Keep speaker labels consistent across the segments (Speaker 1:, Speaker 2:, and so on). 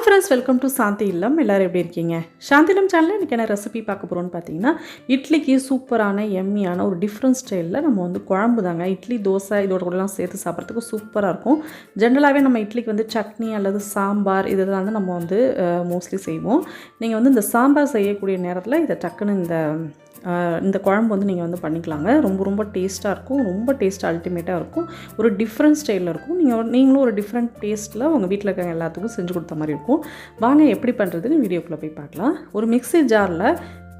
Speaker 1: Hi friends welcome to Shanti Illam எல்லோரும் எப்படி இருக்கீங்க? சாந்தி இல்லம் சேனலில் இன்றைக்கி என்ன ரெசிபி பார்க்க போகிறோன்னு பார்த்தீங்கன்னா இட்லிக்கு சூப்பரான எம்மியான ஒரு டிஃப்ரெண்ட் ஸ்டைலில் நம்ம வந்து குழம்பு தாங்க. இட்லி தோசை இதோட கூடலாம் சேர்த்து சாப்பிட்றதுக்கு சூப்பராக இருக்கும். ஜென்ரலாகவே நம்ம இட்லிக்கு வந்து சட்னி அல்லது சாம்பார் இதெல்லாம் வந்து நம்ம வந்து மோஸ்ட்லி செய்வோம். நீங்கள் வந்து இந்த சாம்பார் செய்யக்கூடிய நேரத்தில் இதை டக்குன்னு இந்த இந்த குழம்பு வந்து நீங்கள் வந்து பண்ணிக்கலாங்க. ரொம்ப ரொம்ப டேஸ்ட்டாக இருக்கும். ரொம்ப டேஸ்ட் அல்டிமேட்டாக இருக்கும். ஒரு டிஃப்ரெண்ட் ஸ்டைலில் இருக்கும். நீங்கள் நீங்களும் ஒரு டிஃப்ரெண்ட் டேஸ்ட்டில் உங்கள் வீட்டில் இருக்க எல்லாத்துக்கும் செஞ்சு கொடுத்த மாதிரி இருக்கும். வாங்க எப்படி பண்ணுறதுன்னு வீடியோக்குள்ளே போய் பார்க்கலாம். ஒரு மிக்ஸி ஜாரில்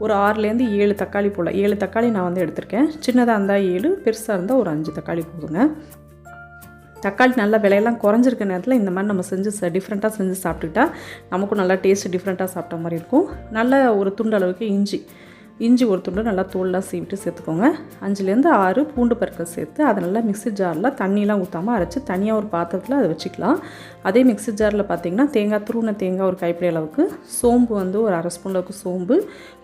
Speaker 1: ஒரு ஆறுலேருந்து ஏழு தக்காளி போல் ஏழு தக்காளி நான் வந்து எடுத்திருக்கேன். சின்னதாக இருந்தால் ஏழு பெருசாக இருந்தால் ஒரு அஞ்சு தக்காளி போதுங்க. தக்காளி நல்லா விலையெல்லாம் குறைஞ்சிருக்க நேரத்தில் இந்த மாதிரி நம்ம செஞ்சு டிஃப்ரெண்ட்டாக செஞ்சு சாப்பிட்டுக்கிட்டா நமக்கும் நல்லா டேஸ்ட் டிஃப்ரெண்ட்டாக சாப்பிட்ட மாதிரி இருக்கும். நல்ல ஒரு துண்டு அளவுக்கு இஞ்சி. இஞ்சி ஒரு துண்டு நல்லா தோல்லாம் சீவிட்டு சேர்த்துக்கோங்க. அஞ்சுலேருந்து ஆறு பூண்டு பருக்கள் சேர்த்து அதை நல்லா மிக்ஸி ஜாரில் தண்ணியெலாம் ஊற்றாமல் அரைச்சி தனியாக ஒரு பாத்திரத்தில் அதை வச்சுக்கலாம். அதே மிக்ஸி ஜாரில் பார்த்தீங்கன்னா தேங்காய் துருவின தேங்காய் ஒரு கைப்பிடி அளவுக்கு சோம்பு வந்து ஒரு அரை ஸ்பூன் அளவுக்கு சோம்பு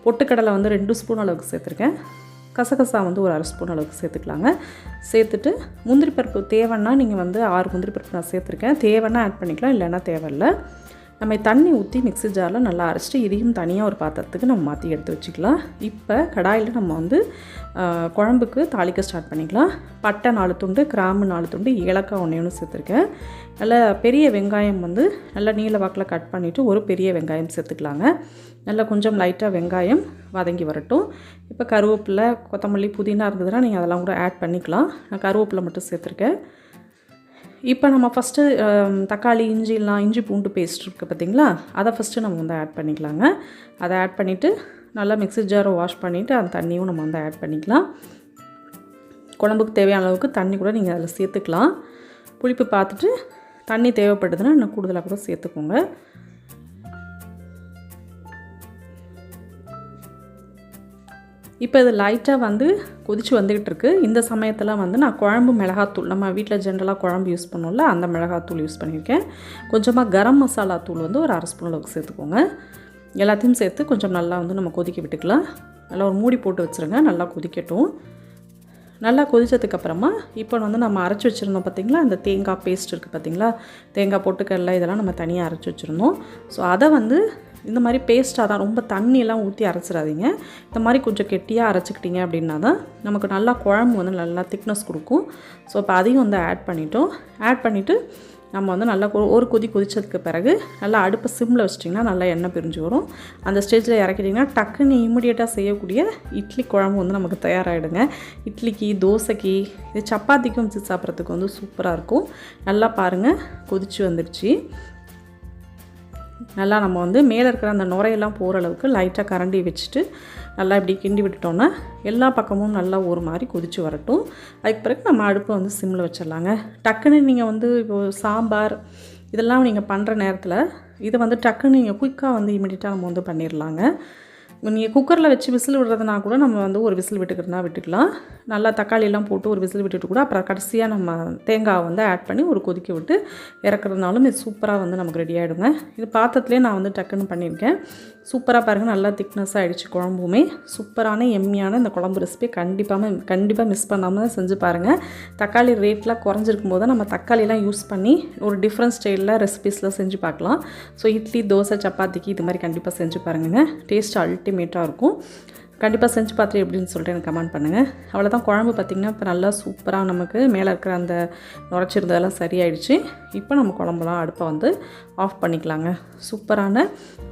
Speaker 1: பொட்டுக்கடலை வந்து ரெண்டு ஸ்பூன் அளவுக்கு சேர்த்துருக்கேன். கசகசா வந்து ஒரு அரை ஸ்பூன் அளவுக்கு சேர்த்துக்கலாங்க. சேர்த்துட்டு முந்திரி பருப்பு தேவைன்னா நீங்கள் வந்து ஆறு முந்திரி பருப்பு நான் சேர்த்துருக்கேன். தேவைன்னா ஆட் பண்ணிக்கலாம் இல்லைன்னா தேவையில்லை. நம்ம தண்ணி ஊற்றி மிக்ஸி ஜாரில் நல்லா அரைச்சிட்டு இதையும் தனியாக ஒரு பாத்திரத்துக்கு நம்ம மாற்றி எடுத்து வச்சுக்கலாம். இப்போ கடாயில் நம்ம வந்து குழம்புக்கு தாளிக்க ஸ்டார்ட் பண்ணிக்கலாம். பட்டை நாலு துண்டு கிராம்பு நாலு துண்டு ஏலக்காய் ஒன்று ஒன்று சேர்த்துருக்கேன். நல்லா பெரிய வெங்காயம் வந்து நல்லா நீல வாக்கில் கட் பண்ணிவிட்டு ஒரு பெரிய வெங்காயம் சேர்த்துக்கலாங்க. நல்லா கொஞ்சம் லைட்டாக வெங்காயம் வதங்கி வரட்டும். இப்போ கருவேப்பிலை கொத்தமல்லி புதினா இருந்ததுன்னா நீங்கள் அதெல்லாம் கூட ஆட் பண்ணிக்கலாம். நான் கருவேப்பிலை மட்டும் சேர்த்துருக்கேன். இப்போ நம்ம ஃபஸ்ட்டு தக்காளி இஞ்சிலாம் இஞ்சி பூண்டு பேஸ்ட் இருக்குது பார்த்தீங்களா? அதை ஃபஸ்ட்டு நம்ம வந்து ஆட் பண்ணிக்கலாங்க. அதை ஆட் பண்ணிவிட்டு நல்லா மிக்ஸி ஜாரை வாஷ் பண்ணிவிட்டு அந்த தண்ணியும் நம்ம வந்து ஆட் பண்ணிக்கலாம். குழம்புக்கு தேவையான அளவுக்கு தண்ணி கூட நீங்கள் அதில் சேர்த்துக்கலாம். புளிப்பு பார்த்துட்டு தண்ணி தேவைப்படுதுன்னா இன்னும் கூடுதலாக கூட சேர்த்துக்கோங்க. இப்போ இது லைட்டாக வந்து கொதிச்சு வந்துக்கிட்டு இருக்கு. இந்த சமயத்தில் வந்து நான் குழம்பு மிளகாத்தூள் நம்ம வீட்டில் ஜென்ரலாக குழம்பு யூஸ் பண்ணோம்ல அந்த மிளகாத்தூள் யூஸ் பண்ணியிருக்கேன். கொஞ்சமாக கரம் மசாலா தூள் வந்து ஒரு அரை ஸ்பூன் அளவுக்கு சேர்த்துக்கோங்க. எல்லாத்தையும் சேர்த்து கொஞ்சம் நல்லா வந்து நம்ம கொதிக்க விட்டுக்கலாம். நல்லா ஒரு மூடி போட்டு வச்சுருங்க நல்லா கொதிக்கட்டும். நல்லா கொதித்ததுக்கப்புறமா இப்போ வந்து நம்ம அரைச்சி வச்சுருந்தோம் பார்த்திங்களா அந்த தேங்காய் பேஸ்ட் இருக்குது பார்த்திங்களா தேங்காய் பொட்டுக்கடலை இதெல்லாம் நம்ம தனியாக அரைச்சி வச்சுருந்தோம். ஸோ அதை வந்து இந்த மாதிரி பேஸ்ட்டாக தான் ரொம்ப தண்ணியெல்லாம் ஊற்றி அரைச்சிடாதீங்க. இந்த மாதிரி கொஞ்சம் கெட்டியாக அரைச்சிக்கிட்டீங்க அப்படின்னா தான் நமக்கு நல்லா குழம்பு வந்து நல்லா திக்னஸ் கொடுக்கும். ஸோ இப்போ அதையும் வந்து ஆட் பண்ணிட்டோம். ஆட் பண்ணிவிட்டு நம்ம வந்து நல்லா கொ- ஒரு கொதி கொதித்ததுக்கு பிறகு நல்லா அடுப்பை சிம்மில் வச்சிட்டிங்கன்னா நல்லா எண்ணெய் பிரிஞ்சு வரும். அந்த ஸ்டேஜில் இறக்கிட்டிங்கன்னா டக்குன்னு இமீடியட்டாக செய்யக்கூடிய இட்லி குழம்பு வந்து நமக்கு தயாராகிடுங்க இட்லிக்கு தோசைக்கு இது சப்பாத்திக்கும் வச்சு சாப்பிட்றதுக்கு வந்து சூப்பராக இருக்கும். நல்லா பாருங்கள் கொதிச்சு வந்துடுச்சு நல்லா நம்ம வந்து மேலே இருக்கிற அந்த நுரையெல்லாம் போகிற அளவுக்கு லைட்டாக கரண்டி வச்சுட்டு நல்லா இப்படி கிண்டி விட்டுட்டோன்னா எல்லா பக்கமும் நல்லா ஒரு மாதிரி கொதிச்சு வரட்டும். அதுக்கு பிறகு நம்ம அடுப்பை வந்து சிம்மில் வச்சிடலாங்க. டக்குன்னு நீங்கள் வந்து இப்போ சாம்பார் இதெல்லாம் நீங்கள் பண்ணுற நேரத்தில் இதை வந்து டக்குன்னு நீங்கள் குயிக்காக வந்து இமிடியட்டாக நம்ம வந்து பண்ணிடலாங்க. நீங்கள் குக்கரில் வச்சு விசில் விடுறதுனா கூட நம்ம வந்து ஒரு விசில் விட்டுக்கிறதுனா விட்டுக்கலாம். நல்லா தக்காளியெல்லாம் போட்டு ஒரு விசில் விட்டுட்டு கூட அப்புறம் கடைசியாக நம்ம தேங்காய் வந்து ஆட் பண்ணி ஒரு கொதிக்க விட்டு இறக்குறதுனாலும் இது சூப்பராக வந்து நமக்கு ரெடி ஆகிடுங்க இது பாத்திரத்துலேயே நான் வந்து டக்குன்னு பண்ணியிருக்கேன். சூப்பராக பாருங்கள் நல்லா திக்னஸ் ஆகிடுச்சு குழம்புமே. சூப்பரான எம்மியான இந்த குழம்பு ரெசிபி கண்டிப்பாக கண்டிப்பாக மிஸ் பண்ணாமல் செஞ்சு பாருங்கள் தக்காளி ரேட்லாம் குறைஞ்சிருக்கும் போது நம்ம தக்காளிலாம் யூஸ் பண்ணி ஒரு டிஃப்ரெண்ட் ஸ்டைலில் ரெசிபீஸ்லாம் செஞ்சு பார்க்கலாம். ஸோ இட்லி தோசை சப்பாத்திக்கு இது மாதிரி கண்டிப்பாக செஞ்சு பாருங்க டேஸ்ட் அல்டிமேட்டாக இருக்கும். கண்டிப்பாக செஞ்சு பார்த்துட்டு எப்படின்னு சொல்லிட்டு எனக்கு கமெண்ட் பண்ணுங்கள் அவ்வளோதான் குழம்பு பார்த்திங்கன்னா இப்போ நல்லா சூப்பராக நமக்கு மேலே இருக்கிற அந்த நுரைச்சிருந்ததெல்லாம் சரியாயிடுச்சு. இப்போ நம்ம குழம்புலாம் அடுப்பை வந்து ஆஃப் பண்ணிக்கலாங்க. சூப்பரான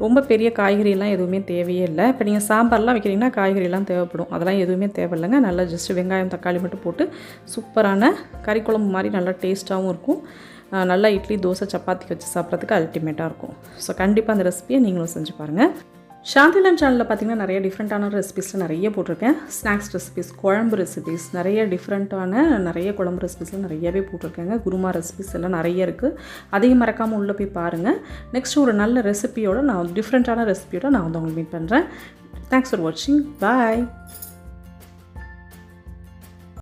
Speaker 1: ரொம்ப பெரிய காய்கறியெல்லாம் எதுவுமே தேவையே இல்லை. இப்போ நீங்கள் சாம்பார்லாம் வைக்கிறீங்கன்னா காய்கறிலாம் தேவைப்படும். அதெல்லாம் எதுவுமே தேவையில்லைங்க. நல்லா ஜஸ்ட் வெங்காயம் தக்காளி மட்டும் போட்டு சூப்பரான கறி குழம்பு மாதிரி நல்லா டேஸ்ட்டாகவும் இருக்கும். நல்லா இட்லி தோசை சப்பாத்தி வச்சு சாப்பிட்றதுக்கு அல்டிமேட்டாக இருக்கும். ஸோ கண்டிப்பாக அந்த ரெசிபியை நீங்களும் செஞ்சு பாருங்கள் சாந்திலன் சேனலில் பார்த்தீங்கன்னா நிறைய டிஃப்ரெண்ட்டான ரெசிபிஸில் நிறைய போட்டிருக்கேன். ஸ்நாக்ஸ் ரெசிபிஸ் குழம்பு ரெசிபிஸ் நிறைய டிஃப்ரெண்ட்டான நிறைய குழம்பு ரெசிபிஸில் நிறையவே போட்டிருக்கேங்க. குருமா ரெசிபிஸ் எல்லாம் நிறைய இருக்குது அதையும் மறக்காமல் உள்ளே போய் பாருங்கள் நெக்ஸ்ட் ஒரு நல்ல ரெசிபியோட நான் டிஃப்ரெண்ட்டான ரெசிபியோட நான் வந்து உங்களுக்கு மீட் பண்ணுறேன் தேங்க்ஸ் ஃபார் வாட்சிங் பாய்